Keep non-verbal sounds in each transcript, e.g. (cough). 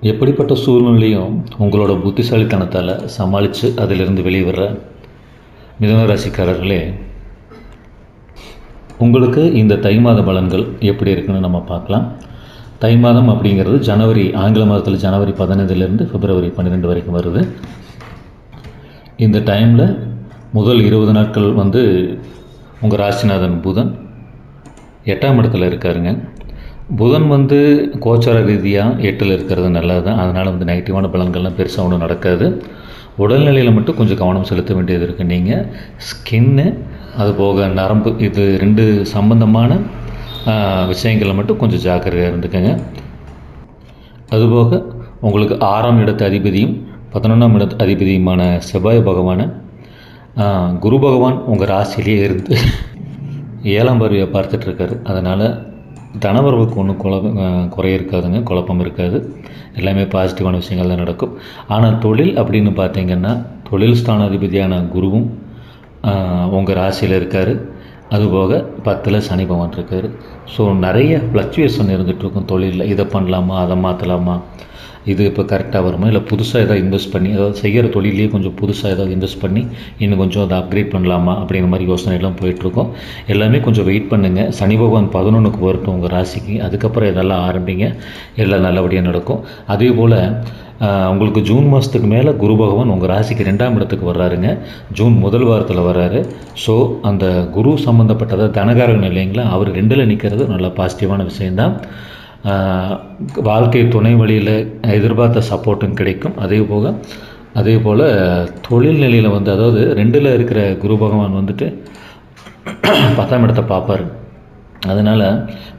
எப்படிப்பட்ட சூழ்நிலையும் உங்களோட புத்திசாலித்தனத்தால் சமாளித்து அதிலிருந்து வெளியே மிதன ராசிக்காரர்களே உங்களுக்கு இந்த தை மாத பலன்கள் எப்படி இருக்குன்னு நம்ம பார்க்கலாம். தை மாதம் அப்படிங்கிறது ஜனவரி ஆங்கில மாதத்தில் ஜனவரி பதினைந்துலேருந்து பிப்ரவரி பன்னிரெண்டு வரைக்கும் வருது. இந்த டைமில் முதல் இருபது நாட்கள் வந்து உங்கள் ராசிநாதன் புதன். எட்டாம் இடத்துல இருக்காருங்க. புதன் வந்து கோச்சார ரீதியாக எட்டில் இருக்கிறது நல்லது தான் அதனால் வந்து நெகட்டிவான பலன்கள்லாம் பெருசாக ஒன்றும் நடக்காது. உடல்நிலையில் மட்டும் கொஞ்சம் கவனம் செலுத்த வேண்டியது இருக்குது நீங்கள் ஸ்கின்னு அது போக நரம்பு இது ரெண்டு சம்பந்தமான விஷயங்களில் மட்டும் கொஞ்சம் ஜாக்கிரதையாக இருந்துக்கோங்க. அதுபோக உங்களுக்கு ஆறாம் இடத்து அதிபதியும் பதினொன்றாம் இடத்து அதிபதியுமான செவ்வாய் பகவானை குரு பகவான் உங்கள் ராசியிலேயே இருந்து ஏழாம் பார்வையை பார்த்துட்ருக்காரு அதனால் தனவரவுக்கு ஒன்றும் குழப்பம் குறை இருக்காதுங்க குழப்பம் இருக்காது. எல்லாமே பாசிட்டிவான விஷயங்கள் தான் நடக்கும். ஆனால் தொழில் அப்படின்னு பார்த்தீங்கன்னா தொழில் ஸ்தானாதிபதியான குருவும் உங்கள் ராசியில் இருக்கார். அதுபோக பத்தில் சனி பகவான் இருக்கார். ஸோ நிறைய ஃப்ளக்சுவேஷன் இருந்துகிட்ருக்கும் தொழிலில். இதை பண்ணலாமா அதை மாற்றலாமா இது இப்போ கரெக்டாக வருமா? இல்லை புதுசாக ஏதாவது இன்வெஸ்ட் பண்ணி அதாவது செய்கிற தொழிலே கொஞ்சம் புதுசாக ஏதாவது இன்வெஸ்ட் பண்ணி இன்னும் கொஞ்சம் அதை அப்கிரேட் பண்ணலாமா அப்படிங்கிற மாதிரி யோசனைலாம் போயிட்டுருக்கோம். எல்லாமே கொஞ்சம் வெயிட் பண்ணுங்கள் சனி பகவான் பதினொன்றுக்கு வரட்டும் உங்கள் ராசிக்கு. அதுக்கப்புறம் இதெல்லாம் ஆரம்பிங்க. எல்லாம் நல்லபடியாக நடக்கும். அதே போல் உங்களுக்கு ஜூன் மாதத்துக்கு மேலே குரு பகவான் உங்கள் ராசிக்கு ரெண்டாம் இடத்துக்கு வர்றாருங்க. ஜூன் முதல் வாரத்தில் வர்றாரு. ஸோ அந்த குரு சம்மந்தப்பட்டதாக தனகாரகன் இல்லைங்களா? அவர் ரெண்டில் நிற்கிறது நல்ல பாசிட்டிவான விஷயந்தான் வாழ்க்கை துணை வழியில் எதிர்பார்த்த சப்போர்ட்டும் கிடைக்கும். அதே போக அதே போல் தொழில் நிலையில் வந்து அதாவது ரெண்டில் இருக்கிற குரு பகவான் வந்துட்டு (clears throat) பத்தாம் இடத்தை பார்ப்பார். அதனால்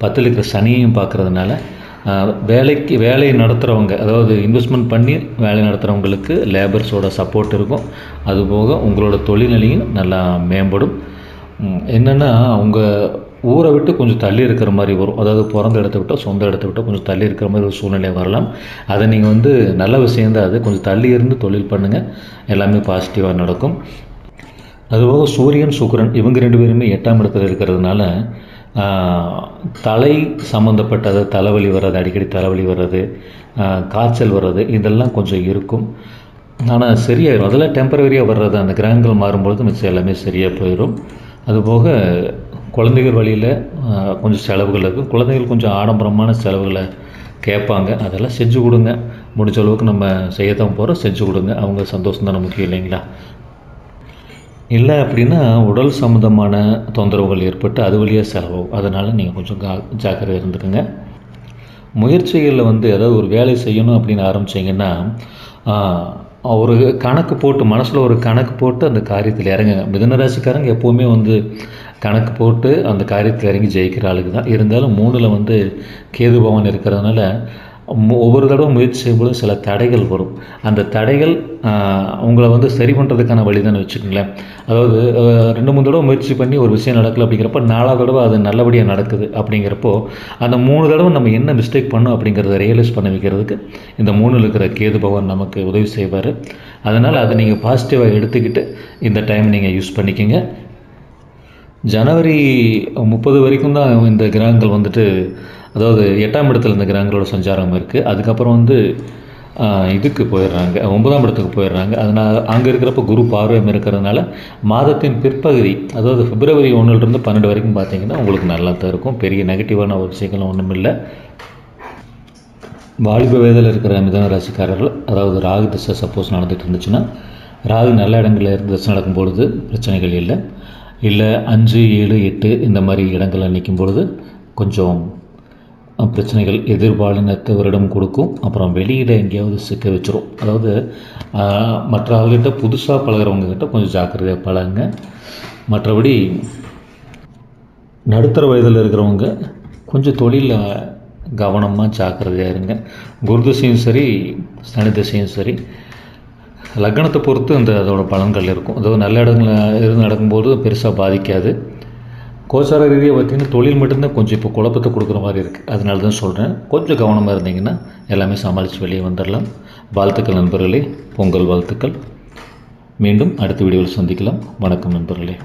பத்தில் இருக்கிற சனியையும் பார்க்குறதுனால வேலைக்கு வேலையை நடத்துகிறவங்க அதாவது இன்வெஸ்ட்மெண்ட் பண்ணி வேலை நடத்துகிறவங்களுக்கு லேபர்ஸோட சப்போர்ட் இருக்கும். அதுபோக உங்களோட தொழில்நிலையும் நல்லா மேம்படும். என்னென்னா அவங்க ஊரை விட்டு கொஞ்சம் தள்ளி இருக்கிற மாதிரி வரும். அதாவது பிறந்த இடத்த விட்டால் சொந்த இடத்த விட்டால் கொஞ்சம் தள்ளி இருக்கிற மாதிரி ஒரு சூழ்நிலை வரலாம். அதை நீங்கள் வந்து நல்ல விஷயந்தான் அது. கொஞ்சம் தள்ளி இருந்து தொழில் பண்ணுங்கள் எல்லாமே பாசிட்டிவாக நடக்கும். அதுபோக சூரியன் சுக்கரன் இவங்க ரெண்டு பேருமே எட்டாம் இடத்துல இருக்கிறதுனால தலை சம்மந்தப்பட்டது தலைவலி வர்றது அடிக்கடி தலைவலி வர்றது காய்ச்சல் வர்றது இதெல்லாம் கொஞ்சம் இருக்கும். ஆனால் சரியாயிடும் அதெல்லாம் டெம்பரவரியாக வர்றது அந்த கிரகங்கள் மாறும்பொழுது மிச்சம் எல்லாமே சரியாக போயிடும் அதுபோக குழந்தைகள் வழியில் கொஞ்சம் செலவுகள் இருக்குது குழந்தைகள் கொஞ்சம் ஆடம்பரமான செலவுகளை கேட்பாங்க. அதெல்லாம் செஞ்சு கொடுங்க. முடிஞ்ச அளவுக்கு நம்ம செய்யத்தான் போகிறோம் செஞ்சு கொடுங்க. அவங்க சந்தோஷம் தானே முக்கியம் இல்லைங்களா? இல்லை அப்படின்னா உடல் சம்மந்தமான தொந்தரவுகள் ஏற்பட்டு அது வழியாக செலவாகும். அதனால் நீங்கள் கொஞ்சம் கா ஜாக்கிரதையாக இருந்துக்குங்க. முயற்சிகளில் வந்து ஏதாவது ஒரு வேலை செய்யணும் அப்படின்னு ஆரம்பிச்சிங்கன்னா ஒரு கணக்கு போட்டு மனசில் ஒரு கணக்கு போட்டு அந்த காரியத்தில் இறங்குங்க. மிதனராசிக்காரங்க எப்போவுமே வந்து கணக்கு போட்டு அந்த காரியத்தில் இறங்கி ஜெயிக்கிற ஆளுக்கு தான். இருந்தாலும் மூணில் வந்து கேது பவன் இருக்கிறதுனால ஒவ்வொரு தடவை முயற்சி செய்யும்போது சில தடைகள் வரும். அந்த தடைகள் உங்களை வந்து சரி பண்ணுறதுக்கான வழி தானே வச்சுக்கோங்களேன். அதாவது ரெண்டு மூணு தடவை முயற்சி பண்ணி ஒரு விஷயம் நடக்கல அப்படிங்கிறப்ப நாலாவது தடவை அது நல்லபடியாக நடக்குது அப்படிங்கிறப்போ அந்த மூணு தடவை நம்ம என்ன மிஸ்டேக் பண்ணோம் அப்படிங்கிறத ரியலைஸ் பண்ண வைக்கிறதுக்கு இந்த மூணில் இருக்கிற கேது பகவான் நமக்கு உதவி செய்வார். அதனால் அதை நீங்கள் பாசிட்டிவாக எடுத்துக்கிட்டு இந்த டைம் நீங்கள் யூஸ் பண்ணிக்கோங்க. ஜனவரி முப்பது வரைக்கும் தான் இந்த கிரகங்கள் வந்துட்டு அதாவது எட்டாம் இடத்துல இந்த கிரகங்களோட சஞ்சாரம் இருக்குது அதுக்கப்புறம் வந்து இதுக்கு போயிடுறாங்க. ஒன்பதாம் இடத்துக்கு போயிடுறாங்க. அதனால் அங்கே இருக்கிறப்ப குரு பார்வையம் இருக்கிறதுனால மாதத்தின் பிற்பகுதி அதாவது பிப்ரவரி ஒன்றுலேருந்து பன்னெண்டு வரைக்கும் பார்த்தீங்கன்னா உங்களுக்கு நல்லா தான் இருக்கும். பெரிய நெகட்டிவான ஒரு விஷயங்களும் ஒன்றும் இல்லை. வாலிப வயதில் இருக்கிற மிதன ராசிக்காரர்கள் அதாவது ராகு திசை சப்போஸ் நடந்துகிட்டு இருந்துச்சுன்னா ராகு நல்ல இடங்களில் இருந்து திசை நடக்கும் பொழுது பிரச்சனைகள் இல்லை. இல்லை அஞ்சு ஏழு எட்டு இந்த மாதிரி இடங்களில் நிற்கும் பொழுது கொஞ்சம் பிரச்சனைகள் எதிர்பாலினத்தவரிடம் கொடுக்கும். அப்புறம் வெளியில் எங்கேயாவது சிக்க வச்சிரும். அதாவது மற்ற ஆளுகிட்ட புதுசாக பழகிறவங்கக்கிட்ட கொஞ்சம் ஜாக்கிரதையாக பழகுங்க. மற்றபடி நடுத்தர வயதில் இருக்கிறவங்க கொஞ்சம் தொழிலில் கவனமாக ஜாக்கிரதையாக இருங்க. குரு திசையும் சரி சனி திசையும் சரி லக்னத்தை பொறுத்து அந்த அதோட பலன்கள் இருக்கும். அதாவது நல்ல இடங்களில் இருந்து நடக்கும்போது பெருசாக பாதிக்காது. கோச்சார ரீதியாக பார்த்திங்கன்னா தொழில் மட்டும்தான் கொஞ்சம் இப்போ குழப்பத்தை கொடுக்குற மாதிரி இருக்குது அதனால தான் சொல்கிறேன் கொஞ்சம் கவனமாக இருந்தீங்கன்னா எல்லாமே சமாளித்து வெளியே வந்துடலாம். வாழ்த்துக்கள் நண்பர்களே. பொங்கல் வாழ்த்துக்கள். மீண்டும் அடுத்த வீடியோவில் சந்திக்கலாம். வணக்கம் நண்பர்களே.